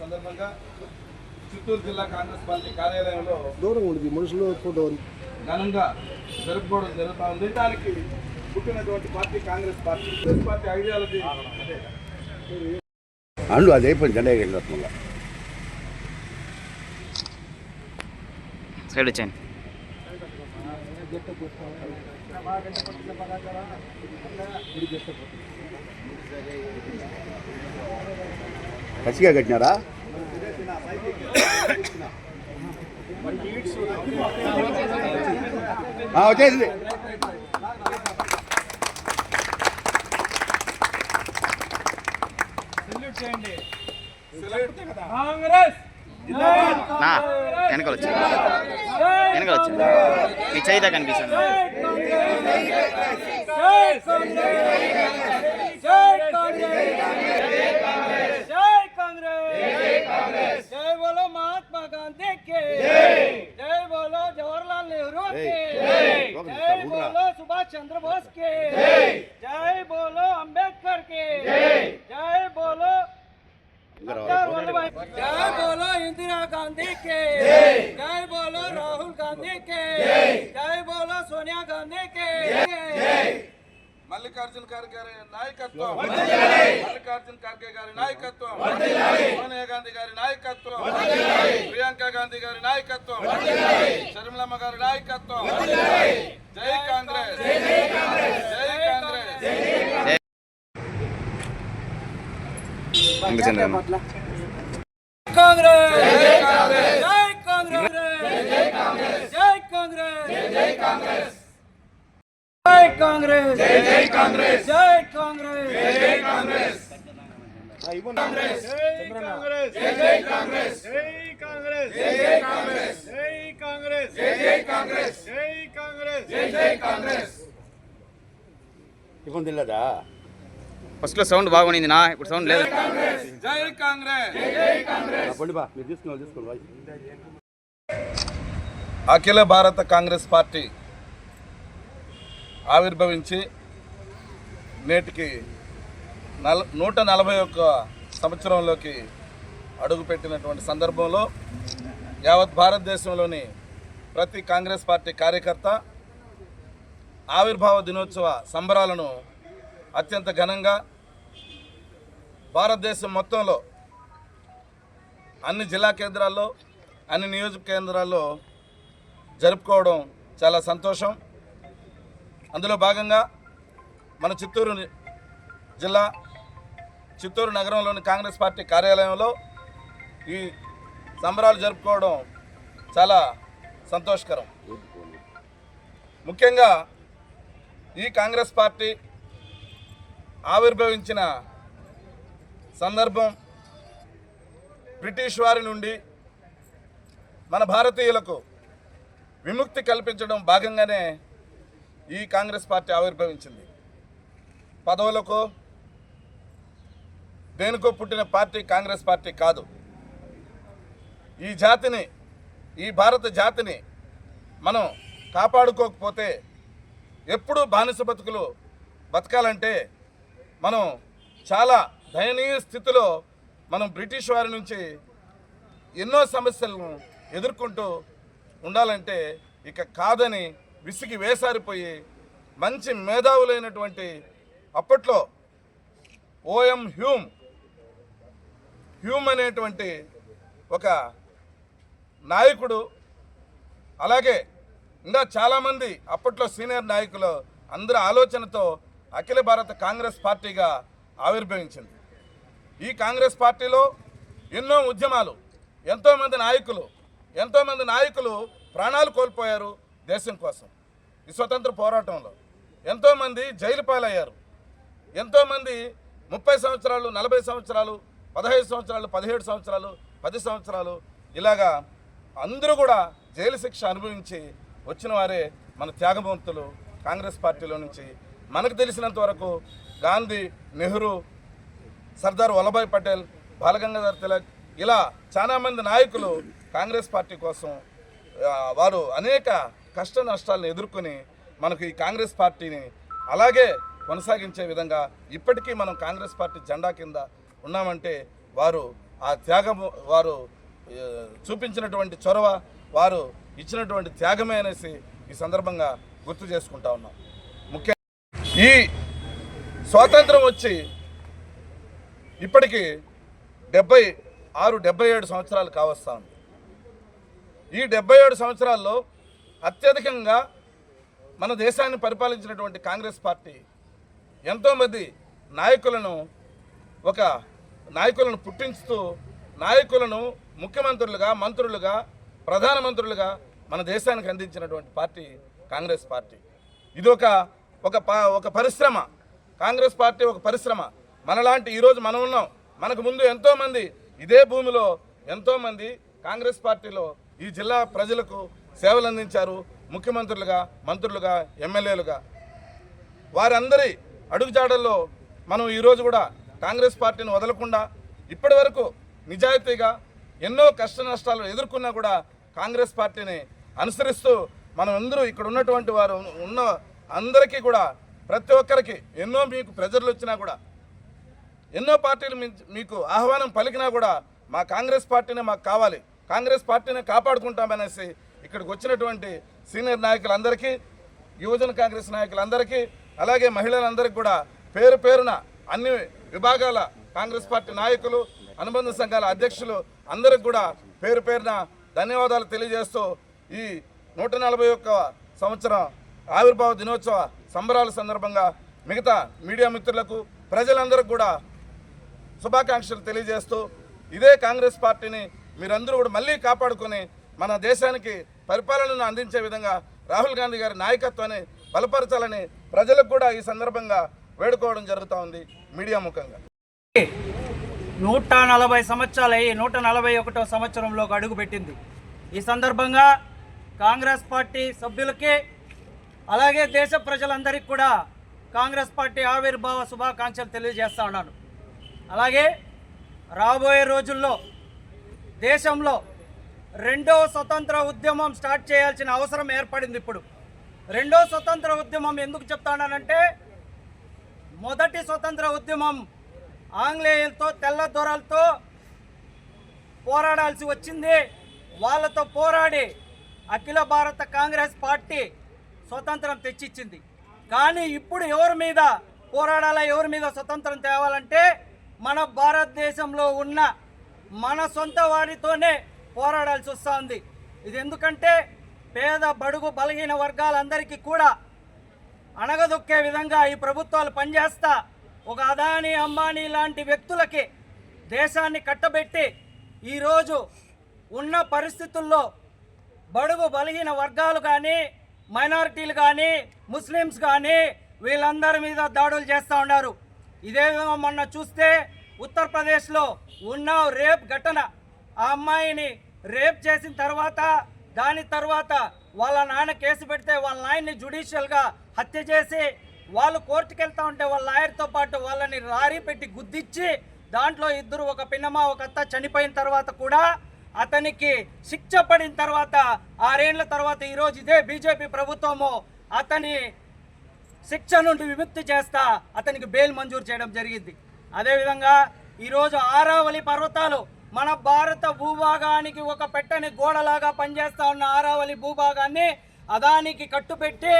సందర్భంగా చిత్తూరు జిల్లా కాంగ్రెస్ పార్టీ కార్యాలయంలో దూరం ఉంది మనుషులు ఫోటో ఘనంగా జరుపుకోవడం జరుగుతా ఉంది దానికి పుట్టినటువంటి party Congress party. Congress party ideology అదే. అండు అది అయిపోయింది జెండా వెళ్ళినట్టు సైడ్ వచ్చాను కసిగా కట్టినారా ఆ, వచ్చేసింది. నా వెనకాల వచ్చాను వెనకాల వచ్చాను మీ చేయిదా కనిపిస్తుంది. जय कांग्रेस जय बोलो महात्मा गांधी के जय बोलो जवाहरलाल नेहरू के सुभाष चंद्र बोस के जय बोलो अंबेडकर के जय बोलो जय बोलो इंदिरा गांधी के जय बोलो राहुल गांधी के, जय बोलो सोनिया गांधी के। మల్లికార్జున ఖర్గే గారి నాయకత్వం మల్లికార్జున ఖర్గే గారి నాయకత్వం సోనియా గాంధీ గారి నాయకత్వం ప్రియాంక గాంధీ గారి నాయకత్వం షర్మిలమ్మ గారి నాయకత్వం జై కాంగ్రెస్ జై కాంగ్రెస్ కాంగ్రెస్ జై జై కాంగ్రెస్ జై కాంగ్రెస్ జై జై కాంగ్రెస్ కాంగ్రెస్ జై జై కాంగ్రెస్ జై కాంగ్రెస్ జై కాంగ్రెస్ జై కాంగ్రెస్ జై కాంగ్రెస్ జై కాంగ్రెస్ జై జై కాంగ్రెస్ ఇబ్బంది లేదా ఫస్ట్లో సౌండ్ బాగుంది నా ఇప్పుడు సౌండ్ లేదు జై కాంగ్రెస్ జై కాంగ్రెస్ బా మీరు తీసుకున్నారు అఖిల భారత కాంగ్రెస్ పార్టీ ఆవిర్భవించి నేటికి నల నూట నలభై ఒక్క సంవత్సరంలోకి అడుగుపెట్టినటువంటి సందర్భంలో యావత్ భారతదేశంలోని ప్రతి కాంగ్రెస్ పార్టీ కార్యకర్త ఆవిర్భావ దినోత్సవ సంబరాలను అత్యంత ఘనంగా భారతదేశం మొత్తంలో అన్ని జిల్లా కేంద్రాల్లో అన్ని నియోజక కేంద్రాల్లో జరుపుకోవడం చాలా సంతోషం. అందులో భాగంగా మన చిత్తూరు జిల్లా చిత్తూరు నగరంలోని కాంగ్రెస్ పార్టీ కార్యాలయంలో ఈ సంబరాలు జరుపుకోవడం చాలా సంతోషకరం. ముఖ్యంగా ఈ కాంగ్రెస్ పార్టీ ఆవిర్భవించిన సందర్భం బ్రిటిష్ వారి నుండి మన భారతీయులకు విముక్తి కల్పించడం భాగంగానే ఈ కాంగ్రెస్ పార్టీ ఆవిర్భవించింది. పదవులకు దేనికో పుట్టిన పార్టీ కాంగ్రెస్ పార్టీ కాదు. ఈ జాతిని ఈ భారత జాతిని మనం కాపాడుకోకపోతే ఎప్పుడూ బానిస బతుకులు బతకాలంటే మనం చాలా దయనీయ స్థితిలో మనం బ్రిటిష్ వారి నుంచి ఎన్నో సమస్యలను ఎదుర్కొంటూ ఉండాలంటే ఇక కాదని విసిగి వేసారిపోయి మంచి మేధావులైనటువంటి అప్పట్లో ఓఎం హ్యూమ్ హ్యూమ్ అనేటువంటి ఒక నాయకుడు అలాగే ఇంకా చాలామంది అప్పట్లో సీనియర్ నాయకులు అందరి ఆలోచనతో అఖిల భారత కాంగ్రెస్ పార్టీగా ఆవిర్భవించింది. ఈ కాంగ్రెస్ పార్టీలో ఎన్నో ఉద్యమాలు ఎంతోమంది నాయకులు ఎంతోమంది నాయకులు ప్రాణాలు కోల్పోయారు. దేశం కోసం ఈ స్వతంత్ర పోరాటంలో. ఎంతోమంది జైలు పాలయ్యారు. ఎంతోమంది ముప్పై సంవత్సరాలు నలభై సంవత్సరాలు పదహైదు సంవత్సరాలు పదిహేడు సంవత్సరాలు పది సంవత్సరాలు ఇలాగా అందరూ కూడా జైలు శిక్ష అనుభవించి వచ్చిన వారే మన త్యాగమూర్తులు కాంగ్రెస్ పార్టీలో నుంచి. మనకు తెలిసినంత వరకు గాంధీ నెహ్రూ సర్దార్ వల్లభాయ్ పటేల్ బాలగంగాధర్ తిలక్ ఇలా చాలామంది నాయకులు కాంగ్రెస్ పార్టీ కోసం వారు అనేక కష్ట నష్టాలను ఎదుర్కొని మనకు ఈ కాంగ్రెస్ పార్టీని అలాగే కొనసాగించే విధంగా ఇప్పటికీ మనం కాంగ్రెస్ పార్టీ జెండా కింద ఉన్నామంటే వారు ఆ త్యాగం వారు చూపించినటువంటి చొరవ వారు ఇచ్చినటువంటి త్యాగమే అనేసి ఈ సందర్భంగా గుర్తు చేసుకుంటా ఉన్నాం. ముఖ్య ఈ స్వాతంత్రం వచ్చి ఇప్పటికీ డెబ్బై ఆరు డెబ్బై ఏడు సంవత్సరాలు కావస్తా ఉంది. ఈ డెబ్బై ఏడు సంవత్సరాల్లో అత్యధికంగా మన దేశాన్ని పరిపాలించినటువంటి కాంగ్రెస్ పార్టీ ఎంతోమంది నాయకులను ఒక నాయకులను పుట్టించుతూ నాయకులను ముఖ్యమంత్రులుగా మంత్రులుగా ప్రధానమంత్రులుగా మన దేశానికి అందించినటువంటి పార్టీ కాంగ్రెస్ పార్టీ. ఇది ఒక ఒక ఒక పరిశ్రమ. కాంగ్రెస్ పార్టీ ఒక పరిశ్రమ. మనలాంటి ఈరోజు మనం ఉన్నాం. మనకు ముందు ఎంతోమంది ఇదే భూమిలో ఎంతోమంది కాంగ్రెస్ పార్టీలో ఈ జిల్లా ప్రజలకు సేవలు అందించారు ముఖ్యమంత్రులుగా మంత్రులుగా ఎమ్మెల్యేలుగా. వారందరి అడుగుజాడల్లో మనం ఈరోజు కూడా కాంగ్రెస్ పార్టీని వదలకుండా ఇప్పటి వరకు నిజాయితీగా ఎన్నో కష్ట నష్టాలు ఎదుర్కొన్నా కూడా కాంగ్రెస్ పార్టీని అనుసరిస్తూ మనం అందరూ ఇక్కడ ఉన్నటువంటి వారు ఉన్న అందరికీ కూడా ప్రతి ఒక్కరికి ఎన్నో మీకు ప్రెజర్లు వచ్చినా కూడా ఎన్నో పార్టీలు మీకు ఆహ్వానం పలికినా కూడా మా కాంగ్రెస్ పార్టీనే మాకు కావాలి. కాంగ్రెస్ పార్టీనే కాపాడుకుంటామనేసి ఇక్కడికి వచ్చినటువంటి సీనియర్ నాయకులందరికీ యువజన కాంగ్రెస్ నాయకులందరికీ అలాగే మహిళలందరికీ కూడా పేరు పేరున అన్ని విభాగాల కాంగ్రెస్ పార్టీ నాయకులు అనుబంధ సంఘాల అధ్యక్షులు అందరికి కూడా పేరు పేరున ధన్యవాదాలు తెలియజేస్తూ ఈ నూట నలభై ఒక్క సంవత్సరం ఆవిర్భావ దినోత్సవ సంబరాల సందర్భంగా మిగతా మీడియా మిత్రులకు ప్రజలందరికీ కూడా శుభాకాంక్షలు తెలియజేస్తూ ఇదే కాంగ్రెస్ పార్టీని మీరందరూ కూడా మళ్ళీ కాపాడుకొని మన దేశానికి పరిపాలనను అందించే విధంగా రాహుల్ గాంధీ గారి నాయకత్వాన్ని బలపరచాలని ప్రజలకు కూడా ఈ సందర్భంగా వేడుకోవడం జరుగుతూ ఉంది మీడియా ముఖంగా. నూట నలభై సంవత్సరాలయ్యి నూట నలభై ఒకటో సంవత్సరంలోకి అడుగుపెట్టింది ఈ సందర్భంగా కాంగ్రెస్ పార్టీ సభ్యులకి అలాగే దేశ ప్రజలందరికీ కూడా కాంగ్రెస్ పార్టీ ఆవిర్భావ శుభాకాంక్షలు తెలియజేస్తా ఉన్నాను. అలాగే రాబోయే రోజుల్లో దేశంలో రెండో స్వతంత్ర ఉద్యమం స్టార్ట్ చేయాల్సిన అవసరం ఏర్పడింది ఇప్పుడు. రెండో స్వతంత్ర ఉద్యమం ఎందుకు చెప్తానంటే మొదటి స్వతంత్ర ఉద్యమం ఆంగ్లేయులతో తెల్ల దొరలతో పోరాడాల్సి వచ్చింది. వాళ్ళతో పోరాడి అఖిల భారత కాంగ్రెస్ పార్టీ స్వతంత్రం తెచ్చిచ్చింది. కానీ ఇప్పుడు ఎవరి మీద పోరాడాలా ఎవరి మీద స్వతంత్రం తేవాలంటే మన భారతదేశంలో ఉన్న మన సొంత వారితోనే పోరాడాల్సి వస్తుంది. ఇది ఎందుకంటే పేద బడుగు బలహీన వర్గాలందరికీ కూడా అణగదొక్కే విధంగా ఈ ప్రభుత్వాలు పనిచేస్తా ఒక అదాని అంబానీ లాంటి వ్యక్తులకి దేశాన్ని కట్టబెట్టి ఈరోజు ఉన్న పరిస్థితుల్లో బడుగు బలహీన వర్గాలు కానీ మైనారిటీలు కానీ ముస్లిమ్స్ కానీ వీళ్ళందరి మీద దాడులు చేస్తూ ఉన్నారు. ఇదే విధంగా మొన్న చూస్తే ఉత్తరప్రదేశ్లో ఉన్న రేప్ ఘటన. ఆ అమ్మాయిని రేప్ చేసిన తర్వాత దాని తర్వాత వాళ్ళ నాన్న కేసు పెడితే వాళ్ళ నాయన్ని జుడిషియల్గా హత్య చేసి వాళ్ళు కోర్టుకు వెళ్తూ ఉంటే వాళ్ళ లాయర్తో పాటు వాళ్ళని రారీ పెట్టి గుద్దిచ్చి దాంట్లో ఇద్దరు ఒక పిన్నమ్మ ఒక అత్త చనిపోయిన తర్వాత కూడా అతనికి శిక్ష పడిన తర్వాత ఆరేళ్ళ తర్వాత ఈరోజు ఇదే బీజేపీ ప్రభుత్వము అతని శిక్ష నుండి విముక్తి చేస్తా అతనికి బెయిల్ మంజూరు చేయడం జరిగింది. అదేవిధంగా ఈరోజు ఆరావళి పర్వతాలు మన భారత భూభాగానికి ఒక పెట్టని గోడలాగా పనిచేస్తా ఉన్న ఆరావళి భూభాగాన్ని అదానికి కట్టుపెట్టి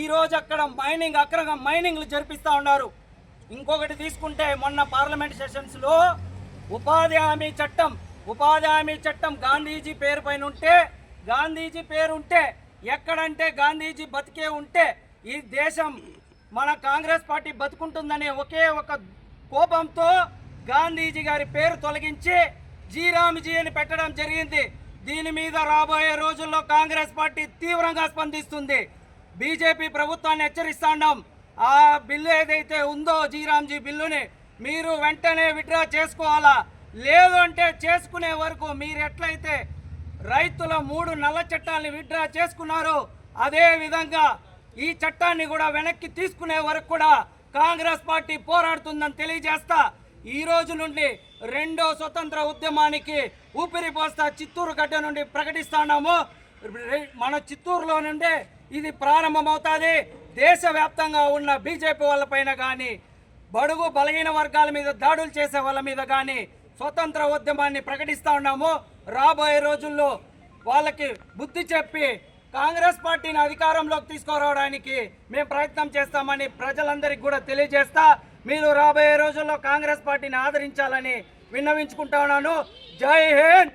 ఈరోజు అక్కడ మైనింగ్ అక్రమ మైనింగ్లు జరిపిస్తూ ఉన్నారు. ఇంకొకటి తీసుకుంటే మొన్న పార్లమెంట్ సెషన్స్లో ఉపాధి హామీ చట్టం ఉపాధి హామీ చట్టం గాంధీజీ పేరు పైన ఉంటే గాంధీజీ పేరు ఉంటే ఎక్కడంటే గాంధీజీ బతికే ఉంటే ఈ దేశం మన కాంగ్రెస్ పార్టీ బతుకుంటుందనే ఒకే ఒక కోపంతో గాంధీజీ గారి పేరు తొలగించి జీరామిజీ అని పెట్టడం జరిగింది. దీని మీద రాబోయే రోజుల్లో కాంగ్రెస్ పార్టీ తీవ్రంగా స్పందిస్తుంది. బీజేపీ ప్రభుత్వాన్ని హెచ్చరిస్తున్నాం ఆ బిల్లు ఏదైతే ఉందో జీరామ్జీ బిల్లుని మీరు వెంటనే విత్డ్రా చేసుకోవాలా? లేదు అంటే చేసుకునే వరకు మీరు ఎట్లయితే రైతుల మూడు నల్ల చట్టాలని విత్డ్రా చేసుకున్నారో అదే విధంగా ఈ చట్టాన్ని కూడా వెనక్కి తీసుకునే వరకు కూడా కాంగ్రెస్ పార్టీ పోరాడుతుందని తెలియజేస్తా ఈ రోజు నుండి రెండో స్వతంత్ర ఉద్యమానికి ఊపిరి పోస్తా చిత్తూరు గడ్డ నుండి ప్రకటిస్తున్నాము. మన చిత్తూరులో నుండి ఇది ప్రారంభమవుతుంది. దేశవ్యాప్తంగా ఉన్న బీజేపీ వాళ్ళపైన కానీ బడుగు బలహీన వర్గాల మీద దాడులు చేసే వాళ్ళ మీద కానీ స్వతంత్ర ఉద్యమాన్ని ప్రకటిస్తూ ఉన్నాము. రాబోయే రోజుల్లో వాళ్ళకి బుద్ధి చెప్పి కాంగ్రెస్ పార్టీని అధికారంలోకి తీసుకురావడానికి మేము ప్రయత్నం చేస్తామని ప్రజలందరికీ కూడా తెలియజేస్తా మీరు రాబోయే రోజుల్లో కాంగ్రెస్ పార్టీని ఆదరించాలని విన్నవించుకుంటా ఉన్నాను. జై హింద్!